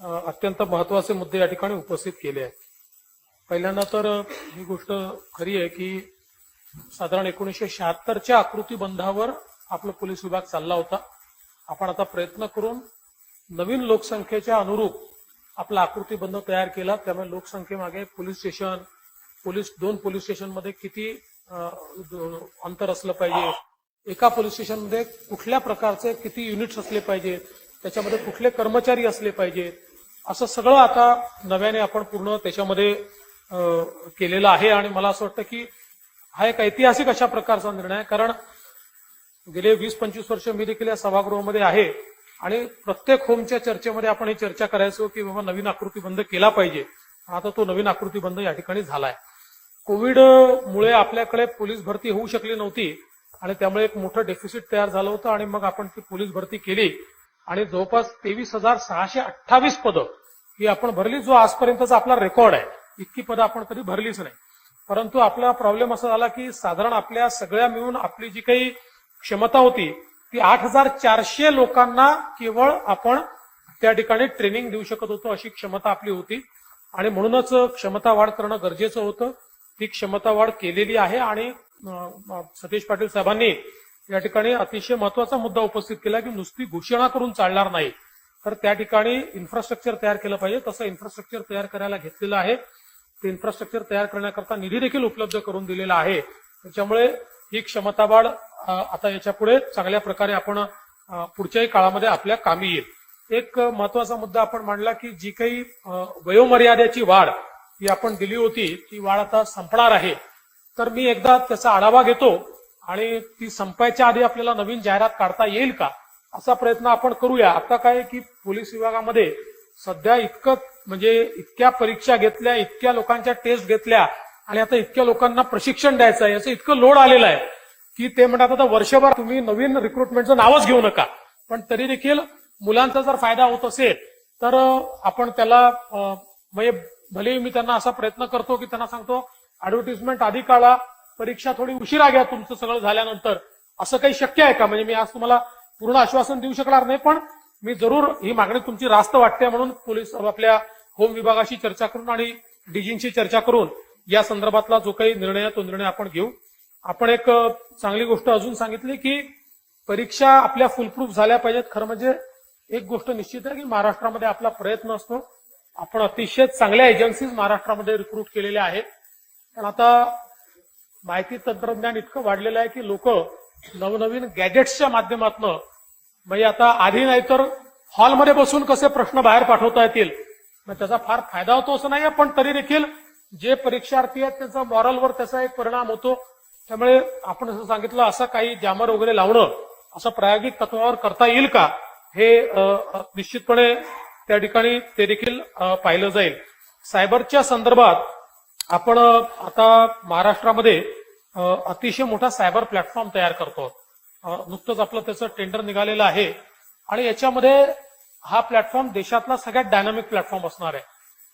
अत्यंत महत्त्वाचे मुद्दे या ठिकाणी उपस्थित केले आहेत. पहिल्यांदा तर ही गोष्ट खरी आहे की साधारण एकोणीसशे शहात्तरच्या आकृती बंधावर आपला पोलीस विभाग चालला होता. आपण आता प्रयत्न करून नवीन लोकसंख्येच्या अनुरूप आपला आकृती बंध तयार केला. त्यामुळे लोकसंख्येमागे पोलीस स्टेशन पोलीस दोन पोलीस स्टेशनमध्ये किती अंतर असलं पाहिजे? एका पोलीस स्टेशनमध्ये कुठल्या प्रकारचे किती युनिट्स असले पाहिजेत त्याच्यामध्ये कुठले कर्मचारी असले पाहिजेत असं सगळं आता नव्याने आपण पूर्ण त्याच्यामध्ये केलेलं आहे आणि मला असं वाटतं की हा एक ऐतिहासिक अशा प्रकारचा निर्णय आहे. कारण गेले वीस पंचवीस वर्ष मी देखील या सभागृहामध्ये आहे आणि प्रत्येक होमच्या चर्चेमध्ये आपण ही चर्चा करायचो की बाबा नवीन आकृती बंद केला पाहिजे. आता तो नवीन आकृती बंद या ठिकाणी झालाय. कोविड मुळे आपल्याकडे पोलीस भरती होऊ शकली नव्हती आणि त्यामुळे एक मोठं डेफिसिट तयार झालं होतं आणि मग आपण ती पोलीस भरती केली. आणि जवळपास तेवीस हजार सहाशे अठ्ठावीस पदं ही आपण भरली जो आजपर्यंतचा आपला रेकॉर्ड आहे इतकी पदं आपण कधी भरलीच नाही. परंतु आपला प्रॉब्लेम असा झाला की साधारण आपल्या सगळ्या मिळून आपली जी काही क्षमता होती ती आठ हजार चारशे लोकांना केवळ आपण त्या ठिकाणी ट्रेनिंग देऊ शकत होतो अशी क्षमता आपली होती. आणि म्हणूनच क्षमता वाढ करणं गरजेचं होतं. ती क्षमता वाढ केलेली आहे आणि सतीश पाटील साहेबांनी या ठिकाणी अतिशय महत्त्वाचा मुद्दा उपस्थित केला की नुसती घोषणा करून चालणार नाही. तर त्या ठिकाणी इन्फ्रास्ट्रक्चर तयार केलं पाहिजे. तसं इन्फ्रास्ट्रक्चर तयार करायला घेतलेलं आहे. ते इन्फ्रास्ट्रक्चर तयार करण्याकरता निधी देखील उपलब्ध करून दिलेला आहे. त्याच्यामुळे ही क्षमता वाढ आता याच्यापुढे चांगल्या प्रकारे आपण पुढच्याही काळामध्ये आपल्या कामी येईल. एक महत्त्वाचा मुद्दा आपण मांडला की जी काही वयोमर्यादेची वाढ ही आपण दिली होती ती वाढ आता संपणार आहे. तर मी एकदा त्याचा आढावा घेतो. आणि ती संपायच्या आधी आपल्याला नवीन जाहिरात काढता येईल का? असा प्रयत्न आपण करूया. आता काय आहे की पोलीस विभागामध्ये सध्या इतकं म्हणजे इतक्या परीक्षा घेतल्या इतक्या लोकांच्या टेस्ट घेतल्या आणि आता इतक्या लोकांना प्रशिक्षण द्यायचं आहे याचं इतकं लोड आलेलं आहे की ते म्हणतात आता वर्षभर तुम्ही नवीन रिक्रुटमेंटचं नावच घेऊ नका. पण तरी देखील मुलांचा जर फायदा होत असेल तर आपण त्याला म्हणजे भले मी त्यांना असा प्रयत्न करतो की त्यांना सांगतो ऍडव्हर्टिजमेंट आधी काढा परीक्षा थोडी उशिरा घ्या तुमचं सगळं झाल्यानंतर. असं काही शक्य आहे का? म्हणजे मी आज तुम्हाला पूर्ण आश्वासन देऊ शकणार नाही पण मी जरूर ही मागणी तुमची रास्त वाटते म्हणून पोलीस आपल्या होम विभागाशी चर्चा करून आणि डीजींशी चर्चा करून या संदर्भातला जो काही निर्णय आहे तो निर्णय आपण घेऊ. आपण एक चांगली गोष्ट अजून सांगितली की परीक्षा आपल्या फुलप्रूफ झाल्या पाहिजेत. खरं म्हणजे एक गोष्ट निश्चित आहे की महाराष्ट्रामध्ये आपला प्रयत्न असतो. आपण अतिशय चांगल्या एजन्सीज महाराष्ट्रामध्ये रिक्रूट केलेल्या आहेत. पण आता माहिती तंत्रज्ञान इतकं वाढलेलं आहे की लोक नवनवीन गॅजेट्सच्या माध्यमातून म्हणजे आता आधी नाही तर हॉलमध्ये बसून कसे प्रश्न बाहेर पाठवता येतील? मग त्याचा फार फायदा होतो असं नाही पण तरी देखील जे परीक्षार्थी आहेत त्याचा मॉरलवर त्याचा एक परिणाम होतो. त्यामुळे आपण असं सांगितलं असं काही जॅमर वगैरे लावणं असं प्रायोगिक तत्वावर करता येईल का? हे निश्चितपणे त्या ठिकाणी ते देखील पाहिलं जाईल. सायबरच्या संदर्भात आपण आता महाराष्ट्रामध्ये अतिशय मोठा सायबर प्लॅटफॉर्म तयार करतो. नुकतंच आपलं त्याचं टेंडर निघालेलं आहे. आणि याच्यामध्ये हा प्लॅटफॉर्म देशातला सगळ्यात डायनामिक प्लॅटफॉर्म असणार आहे.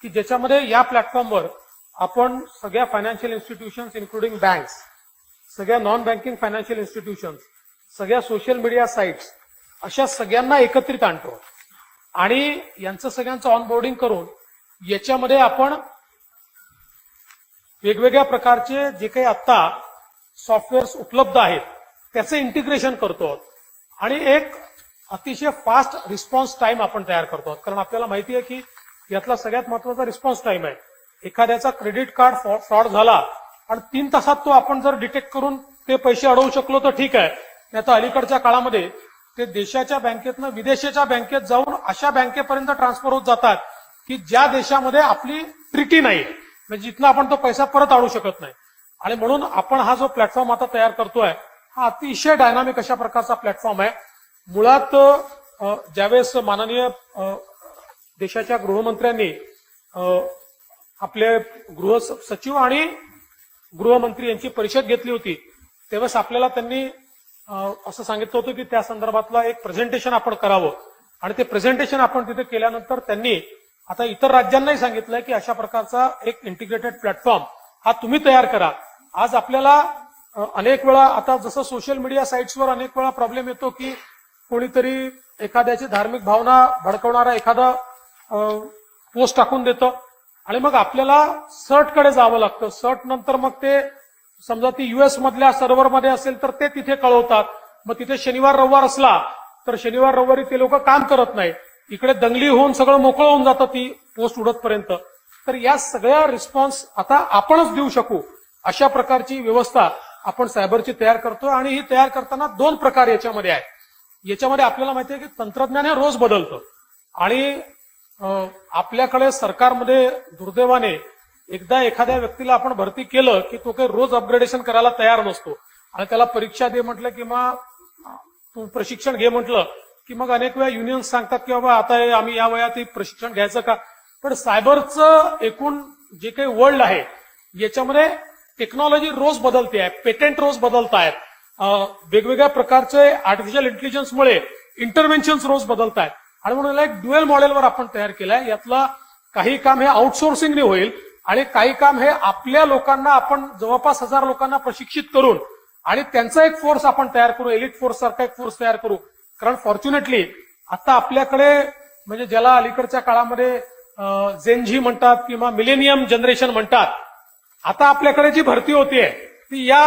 की ज्याच्यामध्ये या प्लॅटफॉर्मवर आपण सगळ्या फायनान्शियल इन्स्टिट्यूशन्स इन्क्लुडिंग बँक्स सगळ्या नॉन बँकिंग फायनान्शियल इन्स्टिट्यूशन्स सगळ्या सोशल मीडिया साईट्स अशा सगळ्यांना एकत्रित आणतो. आणि यांचं सगळ्यांचं ऑनबोर्डिंग करून याच्यामध्ये आपण वेगवेगळ्या प्रकारचे जे काही आता सॉफ्टवेअर्स उपलब्ध आहेत त्याचं इंटिग्रेशन करतो. आणि एक अतिशय फास्ट रिस्पॉन्स टाइम आपण तयार करतो. कारण आपल्याला माहिती आहे की यातला सगळ्यात महत्त्वाचा रिस्पॉन्स टाइम आहे. एखाद्याचा क्रेडिट कार्ड फ्रॉड झाला आणि तीन तासात तो आपण जर डिटेक्ट करून ते पैसे अडवू शकलो तर ठीक आहे. नाही तर अलीकडच्या काळामध्ये ते देशाच्या बँकेतनं विदेशाच्या बँकेत जाऊन अशा बँकेपर्यंत ट्रान्सफर होत जातात की ज्या देशामध्ये आपली ट्रिटी नाही. म्हणजे जिथनं आपण तो पैसा परत आणू शकत नाही. आणि म्हणून आपण हा जो प्लॅटफॉर्म आता तयार करतोय हा अतिशय डायनामिक अशा प्रकारचा प्लॅटफॉर्म आहे. मुळात ज्यावेळेस माननीय देशाच्या गृहमंत्र्यांनी आपले गृह सचिव आणि गृहमंत्री यांची परिषद घेतली होती त्यावेळेस आपल्याला त्यांनी असं सांगितलं होतं की त्या संदर्भातला एक प्रेझेंटेशन आपण करावं. आणि ते प्रेझेंटेशन आपण तिथे केल्यानंतर त्यांनी आता इतर राज्यांनाही सांगितलंय की अशा प्रकारचा एक इंटिग्रेटेड प्लॅटफॉर्म हा तुम्ही तयार करा. आज आपल्याला अनेक वेळा आता जसं सोशल मीडिया साईट्सवर अनेक वेळा प्रॉब्लेम येतो की कोणीतरी एखाद्याची धार्मिक भावना भडकवणारा एखादा पोस्ट टाकून देतं. आणि मग आपल्याला सर्टकडे जावं लागतं. सर्ट नंतर मग ते समजा ती युएस मधल्या सर्व्हरमध्ये असेल तर ते तिथे कळवतात. मग तिथे शनिवार रविवार असला तर शनिवार रविवारी ते लोक काम करत नाही इकडे दंगली होऊन सगळं मोकळं होऊन जातं ती पोस्ट उडतपर्यंत. तर या सगळ्या रिस्पॉन्स आता आपणच देऊ शकू. अशा प्रकारची व्यवस्था आपण सायबरची तयार करतो आणि ही तयार करताना दोन प्रकार याच्यामध्ये आहे याच्यामध्ये आपल्याला माहिती आहे की तंत्रज्ञान हे रोज बदलतं. आणि आपल्याकडे सरकारमध्ये दुर्दैवाने एकदा एखाद्या व्यक्तीला आपण भरती केलं की तो काही रोज अपग्रेडेशन करायला तयार नसतो. आणि त्याला परीक्षा दे म्हटलं किंवा तू प्रशिक्षण घे म्हटलं की मग अनेक वेळा युनियन्स सांगतात की बाबा आता आम्ही या वयात प्रशिक्षण घ्यायचं का? पण सायबरचं एकूण जे काही वर्ल्ड आहे याच्यामध्ये टेक्नॉलॉजी रोज बदलते आहे पेटेंट रोज बदलत आहेत वेगवेगळ्या प्रकारचे आर्टिफिशियल इंटेलिजन्समुळे इंटरव्हेन्शन रोज बदलत आहेत आणि म्हणून एक ड्युएल मॉडेलवर आपण तयार केलंय. यातलं काही काम हे आउटसोर्सिंगने होईल आणि काही काम हे आपल्या लोकांना आपण जवळपास हजार लोकांना प्रशिक्षित करून आणि त्यांचा एक फोर्स आपण तयार करू एलिट फोर्स सारखा एक फोर्स तयार करू. कारण फॉर्च्युनेटली आता आपल्याकडे म्हणजे ज्याला अलीकडच्या काळामध्ये जेनझी म्हणतात किंवा मिलेनियम जनरेशन म्हणतात आता आपल्याकडे जी भरती होतीये ती या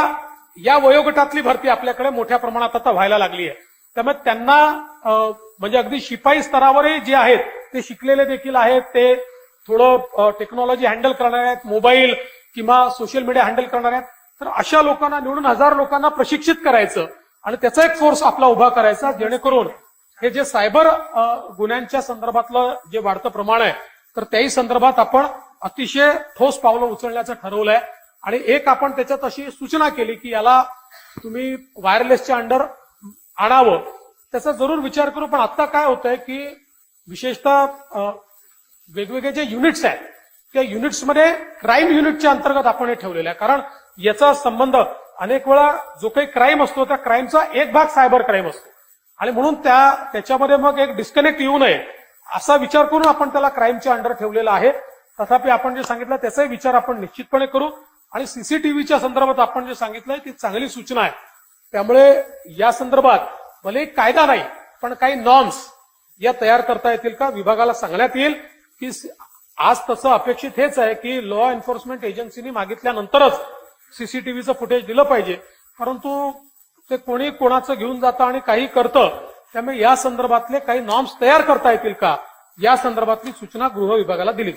या वयोगटातली भरती आपल्याकडे मोठ्या प्रमाणात आता व्हायला लागली आहे. त्यामुळे त्यांना म्हणजे अगदी शिपाई स्तरावरही जे आहेत ते शिकलेले देखील आहेत ते थोडं टेक्नॉलॉजी हँडल करणार आहेत मोबाईल किंवा सोशल मीडिया हँडल करणार आहेत. तर अशा लोकांना निवडून हजार लोकांना प्रशिक्षित करायचं आणि त्याचा एक फोर्स आपला उभा करायचा जेणेकरून हे जे सायबर गुन्ह्यांच्या संदर्भातलं जे वाढतं प्रमाण आहे तर त्याही संदर्भात आपण अतिशय ठोस पावलं उचलण्याचं ठरवलंय. आणि एक आपण त्याच्यात अशी सूचना केली की याला तुम्ही वायरलेसच्या अंडर आणावं. त्याचा जरूर विचार करू पण आता काय होतंय की विशेषतः वेगवेगळे जे युनिट्स आहेत त्या युनिट्समध्ये क्राईम युनिटच्या अंतर्गत आपण हे ठेवलेलं आहे. कारण याचा संबंध अनेक वेळा जो काही क्राईम असतो त्या क्राईमचा एक भाग सायबर क्राईम असतो. आणि म्हणून त्या त्याच्यामध्ये मग एक डिस्कनेक्ट येऊ नये असा विचार करून आपण त्याला क्राईमच्या अंडर ठेवलेला आहे. तथापि आपण जे सांगितलं त्याचाही विचार आपण निश्चितपणे करू. आणि सीसीटीव्हीच्या संदर्भात आपण जे सांगितलंय ती चांगली सूचना आहे. त्यामुळे या संदर्भात भले कायदा नाही पण काही नॉर्म्स या तयार करता येतील का विभागाला सांगण्यात येईल की आज तसं अपेक्षित हेच आहे की लॉ एन्फोर्समेंट एजन्सीनी मागितल्यानंतरच सीसीटीव्हीचं फुटेज दिलं पाहिजे. परंतु ते कोणी कोणाचं घेऊन जातं आणि काही करतं त्यामुळे या संदर्भातले काही नॉर्म्स तयार करता येतील का? या संदर्भातली सूचना गृह विभागाला दिली.